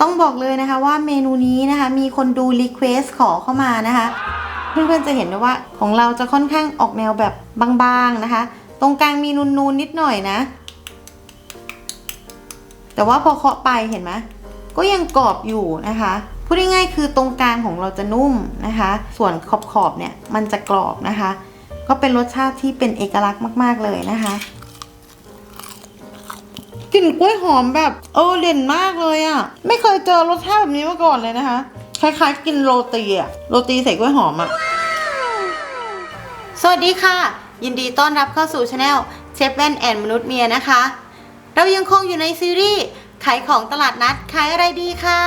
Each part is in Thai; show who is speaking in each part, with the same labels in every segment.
Speaker 1: ต้องบอกเลยนะคะว่าเมนูนี้นะคะมีคนดูรีเควสขอเข้ามานะคะ เพื่อนๆจะเห็นได้ว่าของเราจะค่อนข้างออกแนวแบบบางๆนะคะ ตรงกลางมีนูนๆนิดหน่อยนะ แต่ว่าพอเคาะไปเห็นไหมก็ยังกรอบอยู่นะคะพูดง่ายๆคือตรงกลางของเราจะนุ่มนะคะ ส่วนขอบๆเนี่ยมันจะกรอบนะคะ ก็เป็นรสชาติที่เป็นเอกลักษณ์มาก ๆเลยนะคะ กลิ่นกล้วยหอมแบบเออเด่นมากเลยอะ่ะ ไม่เคยเจอรสชาติแบบนี้มาก่อนเลยนะคะ คล้ายๆ กินโรตีอะโรตีใส่กล้วยหอมอะสวัสดีค่ะ ยินดีต้อนรับเข้าสู่ช anel เชฟแว่นแอนมนุษย์เมียนะคะ เรายังคงอยู่ในซีรีส์ขายของตลาดนัดขายอะไรดีค่ะ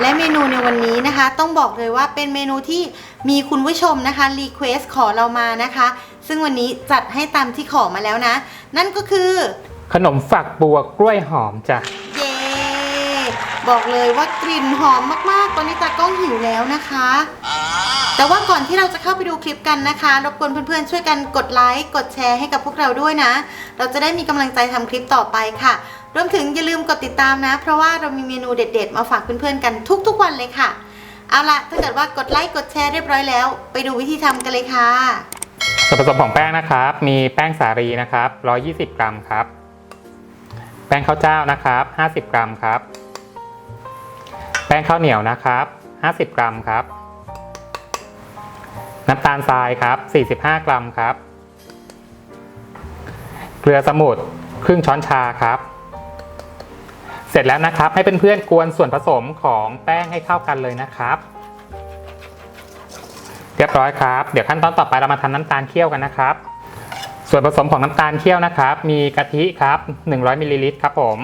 Speaker 1: และเมนูในวันนี้นะคะ ต้องบอกเลยว่าเป็นเมนูที่มีคุณผู้ชมนะคะรีเควสขอเรามานะคะ ซึ่งวันนี้จัดให้ตามที่ขอมาแล้วนะ นั่นก็คือ
Speaker 2: ขนมฝักบัวกล้วยหอมจ้ะ
Speaker 1: เย้บอกเลยว่ากลิ่นหอมมากๆ ตอนนี้ตากล้องหิวแล้วนะคะ แต่ว่าก่อนที่เราจะเข้าไปดูคลิปกันนะคะรบกวนเพื่อนๆช่วยกันกดไลค์กดแชร์ให้กับพวกเราด้วยนะ เราจะได้มีกำลังใจทำคลิปต่อไปค่ะ รวมถึงอย่าลืมกดติดตามนะ เพราะว่าเรามีเมนูเด็ด ๆ มาฝากเพื่อนๆกันทุกๆวันเลยค่ะ เอาล่ะถ้าเกิดว่ากดไลค์กดแชร์เรียบร้อยแล้ว ไปดูวิธีทำกันเลยค่ะ
Speaker 2: ส่วนผสมของแป้งนะครับ มีแป้งสาลีนะครับ 120 กรัมครับ แป้งข้าวเจ้านะครับ 50 กรัมครับ แป้งข้าวเหนียวนะครับ 50 กรัมครับ น้ำตาลทรายครับ 45 กรัมครับ เกลือสมุนครึ่งช้อนชาครับ เสร็จแล้วนะครับให้เพื่อนๆกวนส่วนผสมของแป้งให้เข้ากันเลยนะครับ เรียบร้อยครับ เดี๋ยวขั้นตอนต่อไปเรามาทำน้ำตาลเคี่ยวกันนะครับ ส่วนผสมของน้ำตาลเคี่ยวนะครับ มีกะทิครับ 100มิลลิลิตรครับผม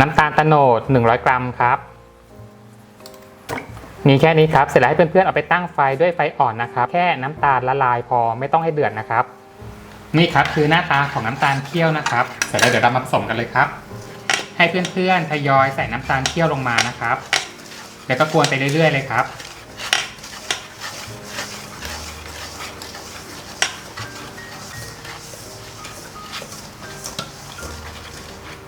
Speaker 2: น้ำตาลตะโนด 100 กรัมครับ มีแค่นี้ครับ เสร็จแล้วให้เพื่อนๆเอาไปตั้งไฟด้วยไฟอ่อนนะครับ แค่น้ำตาลละลายพอไม่ต้องให้เดือดนะครับ นี่ครับคือหน้าตาของน้ำตาลเคี่ยวนะครับ เสร็จแล้วเดี๋ยวเรามาผสมกันเลยครับ ให้เพื่อนๆทยอยใส่น้ำตาลเคี่ยวลงมานะครับ แล้วก็กวนไปเรื่อยๆเลยครับ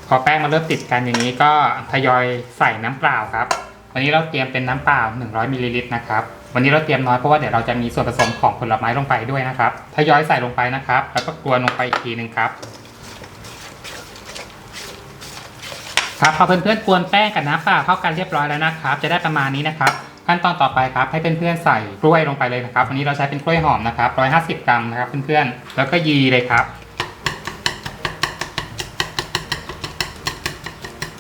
Speaker 2: พอแป้งมันเริ่มติดกันอย่างนี้ก็ทยอยใส่น้ำเปล่าครับ วันนี้เราเตรียมเป็นน้ำเปล่า 100มิลลิลิตรนะครับ วันนี้เราเตรียมน้อยเพราะว่าเดี๋ยวเราจะมีส่วนผสมของผลไม้ลงไปด้วยนะครับ ทยอยใส่ลงไปนะครับ แล้วก็กวนลงไปอีกทีหนึ่งครับ ครับพอเพื่อนๆกวนแป้งกับน้ำเปล่าเข้ากันเรียบร้อยแล้วนะครับ จะได้ประมาณนี้นะครับขั้นตอนต่อไปครับให้เพื่อนๆใส่กล้วยลงไปเลยนะครับวันนี้เราใช้เป็นกล้วยหอมนะครับ150 กรัมนะครับเพื่อนๆแล้วก็ยีเลยครับ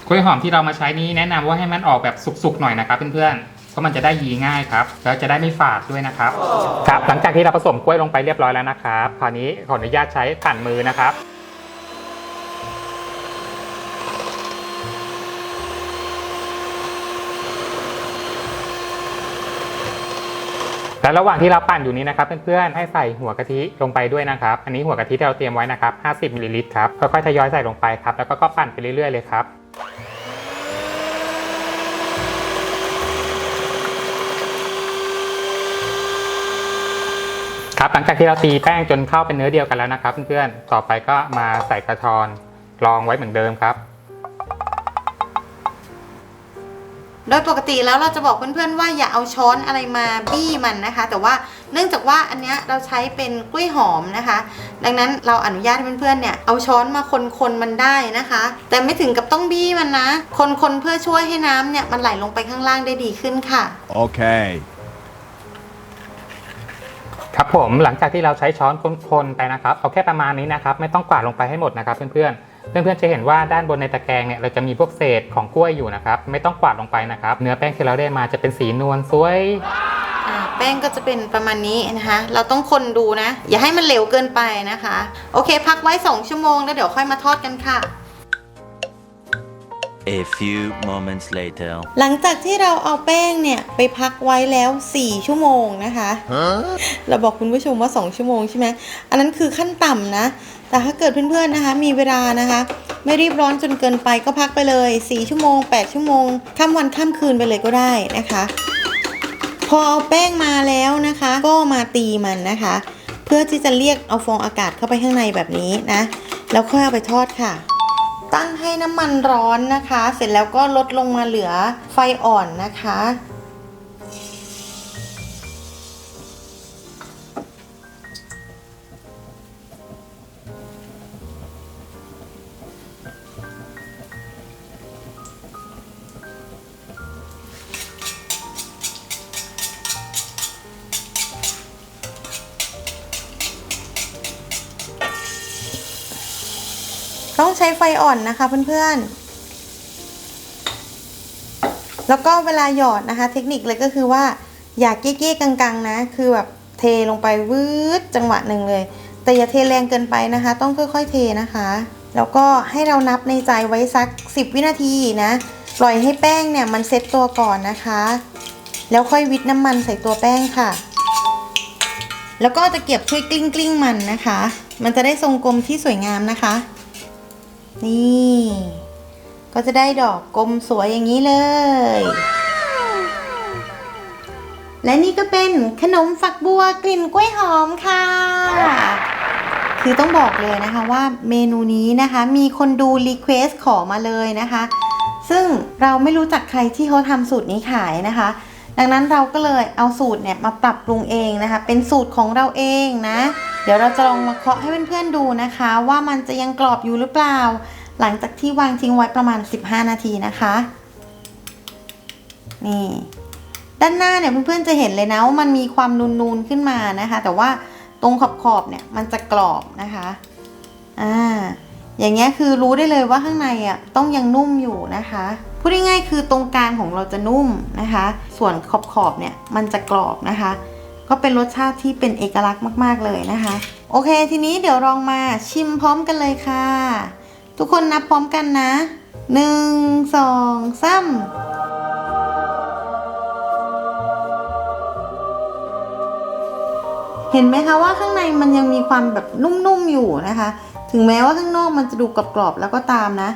Speaker 2: กล้วยหอมที่เรามาใช้นี้แนะนำว่าให้มันออกแบบสุกๆหน่อยนะครับเพื่อนๆเพราะมันจะได้ยีง่ายครับแล้วจะได้ไม่ฝาดด้วยนะครับครับ หลังจากที่เราผสมกล้วยลงไปเรียบร้อยแล้วนะครับคราวนี้ขออนุญาตใช้ปั่นมือนะครับและระหว่างที่เราปั่นอยู่นี้นะครับเพื่อนๆให้ใส่หัวกะทิลงไปด้วยนะครับ อันนี้หัวกะทิที่เราเตรียมไว้นะครับ 50มิลลิลิตรครับค่อยๆทยอยใส่ลงไปครับแล้วก็ปั่นไปเรื่อยๆเลยครับ ครับหลังจากที่เราตีแป้งจนเข้าเป็นเนื้อเดียวกันแล้วนะครับ เพื่อนๆ ต่อไปก็มาใส่กระชอนรองไว้เหมือนเดิมครับ
Speaker 1: โดยปกติแล้วเราจะบอกเพื่อนๆว่าอย่าเอาช้อนอะไรมาบี้มันนะคะ แต่ว่าเนื่องจากว่าอันเนี้ยเราใช้เป็นกล้วยหอมนะคะ ดังนั้นเราอนุญาตให้เพื่อนๆเนี่ยเอาช้อนมาคนๆมันได้นะคะ แต่ไม่ถึงกับต้องบี้มันนะ คนๆเพื่อช่วยให้น้ำเนี่ยมันไหลลงไปข้างล่างได้ดีขึ้นค่ะ
Speaker 3: Okay.
Speaker 2: ครับผมหลังจากที่เราใช้ช้อนคนๆไปนะครับเอาแค่ประมาณนี้นะครับไม่ต้องกวาดลงไปให้หมดนะครับเพื่อนๆเพื่อนๆจะเห็นว่าด้านบนในตะแกรงเนี่ยเราจะมีพวกเศษของกล้วยอยู่นะครับไม่ต้องกวาดลงไปนะครับ เนื้อแป้งที่เราได้มาจะเป็นสีนวลสวย
Speaker 1: แป้งก็จะเป็นประมาณนี้นะคะ เราต้องคนดูนะ อย่าให้มันเหลวเกินไปนะคะ โอเค พักไว้ 2 ชั่วโมงแล้วเดี๋ยวค่อยมาทอดกันค่ะ
Speaker 4: A few moments later.
Speaker 1: หลังจากที่เราเอาแป้งเนี่ย ไปพักไว้แล้ว 4 ชั่วโมงนะคะ
Speaker 3: Huh?
Speaker 1: เราบอกคุณผู้ชมว่า 2 ชั่วโมงใช่ไหม อันนั้นคือขั้นต่ำนะ แต่ถ้าเกิดเพื่อนๆนะคะ มีเวลานะคะ ไม่รีบร้อนจนเกินไปก็พักไปเลย 4 ชั่วโมง 8 ชั่วโมงข้ามวันข้ามคืนไปเลยก็ได้นะคะ พอเอาแป้งมาแล้วนะคะ ก็มาตีมันนะคะ เพื่อที่จะเรียกเอาฟองอากาศเข้าไปข้างในแบบนี้นะ แล้วค่อยเอาไปทอดค่ะ ตั้งให้น้ำมันร้อนนะคะ เสร็จแล้วก็ลดลงมาเหลือไฟอ่อนนะคะ ต้องใช้ไฟอ่อนนะคะเพื่อนๆ แล้วก็เวลาหยอดนะคะ เทคนิคเลยก็คือว่าอย่าเกี้ยๆกังๆนะ คือแบบเทลงไปวืดจังหวะหนึ่งเลย แต่อย่าเทแรงเกินไปนะคะ ต้องค่อยๆเทนะคะ แล้วก็ให้เรานับในใจไว้สัก 10 วินาทีนะปล่อยให้แป้งเนี่ยมันเซ็ตตัวก่อนนะคะ แล้วค่อยวิทน้ำมันใส่ตัวแป้งค่ะ แล้วก็เอาตะเกียบช่วยกลิ้งกลิ้งๆมันนะคะ มันจะได้ทรงกลมที่สวยงามนะคะ นี่ ก็จะได้ดอกกลมสวยอย่างนี้เลย และนี่ก็เป็นขนมฝักบัวกลิ่นกล้วยหอมค่ะ คือต้องบอกเลยนะคะว่าเมนูนี้นะคะมีคนดูรีเควสขอมาเลยนะคะ ซึ่งเราไม่รู้จักใครที่เขาทำสูตรนี้ขายนะคะ ดังนั้นเราก็เลยเอาสูตรเนี่ยมาปรับปรุงเองนะคะ เป็นสูตรของเราเองนะ เดี๋ยวเราจะลองมาเคาะให้เพื่อนๆดูนะคะ ว่ามันจะยังกรอบอยู่หรือเปล่า หลังจากที่วางทิ้งไว้ประมาณ 15 นาทีนะคะ นี่ด้านหน้าเนี่ยเพื่อนๆจะเห็นเลยนะว่ามันมีความนูนๆขึ้นมานะคะ แต่ว่าตรงขอบๆเนี่ยมันจะกรอบนะคะอ่า อย่างเงี้ยคือรู้ได้เลยว่าข้างในอะต้องยังนุ่มอยู่นะคะ พูดง่ายๆคือตรงกลางของเราจะนุ่มนะคะ ส่วนขอบๆเนี่ยมันจะกรอบนะคะ ก็เป็นรสชาติที่เป็นเอกลักษณ์มากๆเลยนะคะ โอเค ทีนี้เดี๋ยวลองมาชิมพร้อมกันเลยค่ะ ทุกคนนับพร้อมกันนะหนึ่งสองสามเห็นไหมคะว่าข้างในมันยังมีความแบบนุ่มๆอยู่นะคะ ถึงแม้ว่าข้างนอกมันจะดูกรอบๆแล้วก็ตามนะ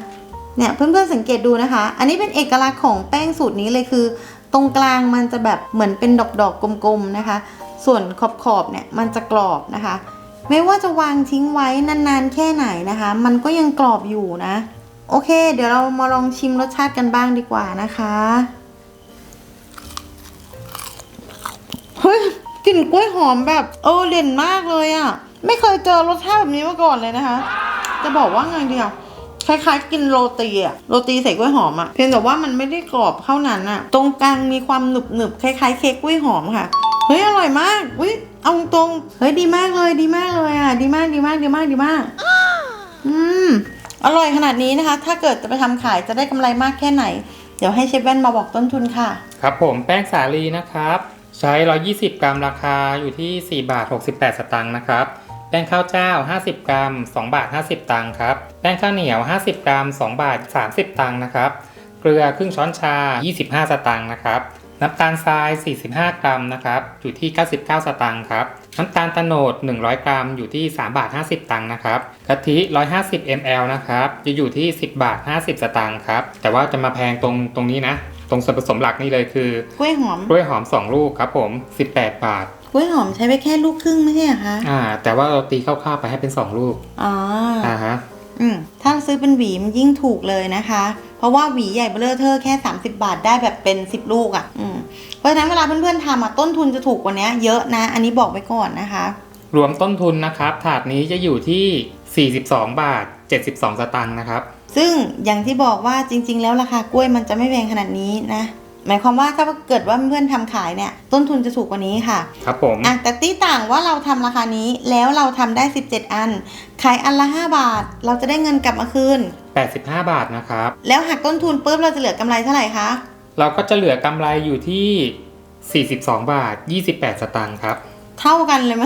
Speaker 1: เนี่ยเพื่อนๆสังเกตดูนะคะ อันนี้เป็นเอกลักษณ์ของแป้งสูตรนี้เลยคือ ตรงกลางมันจะแบบเหมือนเป็นดอกๆกลมๆนะคะ ส่วนขอบๆเนี่ยมันจะกรอบนะคะ ไม่ว่าจะวางทิ้งไว้นานๆแค่ไหนนะคะ มันก็ยังกรอบอยู่นะ โอเค เดี๋ยวเรามาลองชิมรสชาติกันบ้างดีกว่านะคะเฮ้ยกลิ่นกล้วยหอมแบบเออเด่นมากเลยอะ่ะ ไม่เคยเจอรสชาติแบบนี้มาก่อนเลยนะคะ จะบอกว่าไงเดียวคล้ายๆ กินโรตีอะโรตีใส่กล้วยหอมอะเพียงแต่ว่ามันไม่ได้กรอบเท่านั้นอะตรงกลางมีความหนึบหนึบๆคล้ายๆ เค้กกล้วยหอมค่ะเฮ้ยอร่อยมากอุ้ยเอาตรงเฮ้ยดีมากเลยดีมากเลยอะดีมากดีมากดีมากดีมากอืมอร่อยขนาดนี้นะคะ ถ้าเกิดจะไปทำขายจะได้กำไรมากแค่ไหน เดี๋ยวให้เชฟแว่นมาบอกต้นทุนค่ะ
Speaker 2: ครับผมแป้งสาลีนะครับ ใช้ 120 กรัมราคาอยู่ที่ 4 บาท 68 สตางค์นะครับ แป้งข้าวเจ้า 50 กรัม 2 บาท 50 ตังค์ครับ แป้งข้าวเหนียว 50 กรัม 2 บาท 30 ตังค์นะครับ เกลือครึ่งช้อนชา 25 สตางค์นะครับ น้ำตาลทราย 45 กรัมนะครับ อยู่ที่ 99 สตางค์ครับ น้ำตาลตะโนด 100 กรัม อยู่ที่ 3 บาท 50 ตังค์นะครับ กะทิ 150 ml นะครับ จะอยู่ที่ 10 บาท 50 สตางค์ครับ แต่ว่าจะมาแพงตรงตรงนี้นะ ตรงส่วนผสมหลักนี่เลยคือ
Speaker 1: กล้วยหอม
Speaker 2: กล้วยหอม 2 ลูกครับผม 18 บาท
Speaker 1: กล้วยหอมใช้ไปแค่ลูกครึ่งไม่ใช่เหรอคะ
Speaker 2: อ่า แต่ว่าเราตีคร่าวๆไปให้เป็น2ลูก
Speaker 1: อ๋อ
Speaker 2: อ่าฮะ
Speaker 1: อืม ถ้าซื้อเป็นหวีมันยิ่งถูกเลยนะคะ เพราะว่าหวีใหญ่เบลอเทอร์แค่ 30 บาทได้แบบเป็น 10 ลูกอะ่ะ อืม เพราะฉะนั้นเวลาเพื่อนๆทำอะต้นทุนจะถูกกว่านี้เยอะนะ อันนี้บอกไว้ก่อนนะคะ
Speaker 2: รวมต้นทุนนะครับ ถาดนี้จะอยู่ที่ 42 บาท 72 สตางค์นะครับ
Speaker 1: ซึ่งอย่างที่บอกว่าจริง ๆ แล้วราคากล้วยมันจะไม่แพงขนาดนี้นะ หมายความว่าถ้าเกิดว่าเพื่อนๆทำขายเนี่ยต้นทุนจะถูกกว่านี้ค่ะ
Speaker 2: ครับผม
Speaker 1: อะแต่ตีต่างว่าเราทำราคานี้แล้วเราทำได้ 17 อัน ขายอันละ 5 บาท เราจะได้เงินกลับมาคืน
Speaker 2: 85 บาทนะครับ
Speaker 1: แล้วหักต้นทุนปุ๊บเราจะเหลือกำไรเท่าไหร่คะ
Speaker 2: เราก็จะเหลือกำไรอยู่ที่ 42 บาท 28 สตางค์ครับ
Speaker 1: เท่ากันเลยไหม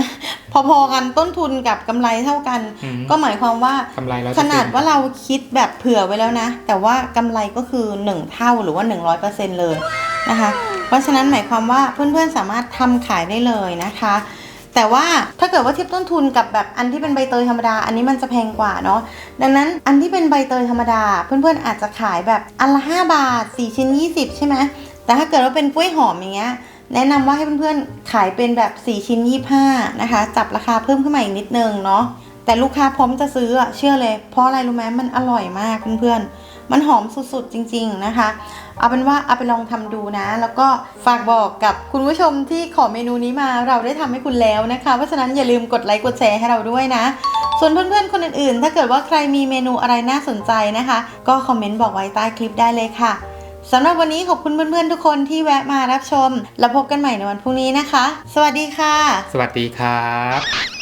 Speaker 1: พอๆกันต้นทุนกับกำไรเท่ากัน
Speaker 2: อืม
Speaker 1: ก็หมายความว่ากำ
Speaker 2: ไรเรา
Speaker 1: ขนาดว่าเราคิดแบบเผื่อไว้แล้วนะ แต่ว่ากำไรก็คือ 1 เท่าหรือว่า 100%เลยนะคะ เพราะฉะนั้นหมายความว่าเพื่อนๆสามารถทำขายได้เลยนะคะแต่ว่าถ้าเกิดว่าเทียบต้นทุนกับแบบอันที่เป็นใบเตยธรรมดา อันนี้มันจะแพงกว่าเนาะดังนั้นอันที่เป็นใบเตยธรรมดา เพื่อนๆอาจจะขายแบบอันละ 5 บาท 4 ชิ้น 20 ใช่ไหมแต่ถ้าเกิดว่าเป็นกล้วยหอมอย่างเงี้ย แนะนำว่าให้เพื่อนๆ ขายเป็นแบบ 4 ชิ้น 25 นะคะ จับราคาเพิ่มขึ้นมาอีกนิดนึงเนาะแต่ลูกค้าพร้อมจะซื้อเชื่อเลย เพราะอะไรรู้ไหมมันอร่อยมากเพื่อนๆ มันหอมสุดๆจริง ๆนะคะ เอาเป็นว่าเอาไปลองทำดูนะ แล้วก็ฝากบอกกับคุณผู้ชมที่ขอเมนูนี้มาเราได้ทำให้คุณแล้วนะคะ เพราะฉะนั้นอย่าลืมกดไลค์กดแชร์ให้เราด้วยนะ ส่วนเพื่อนๆ คนอื่นๆ ถ้าเกิดว่าใครมีเมนูอะไรน่าสนใจนะคะ ก็คอมเมนต์บอกไว้ใต้คลิปได้เลยค่ะ สำหรับวันนี้ขอบคุณเพื่อนๆทุกคนที่แวะมารับชม แล้วพบกันใหม่ในวันพรุ่งนี้นะคะ สวัสดีค่ะ
Speaker 2: สวัสดีครับ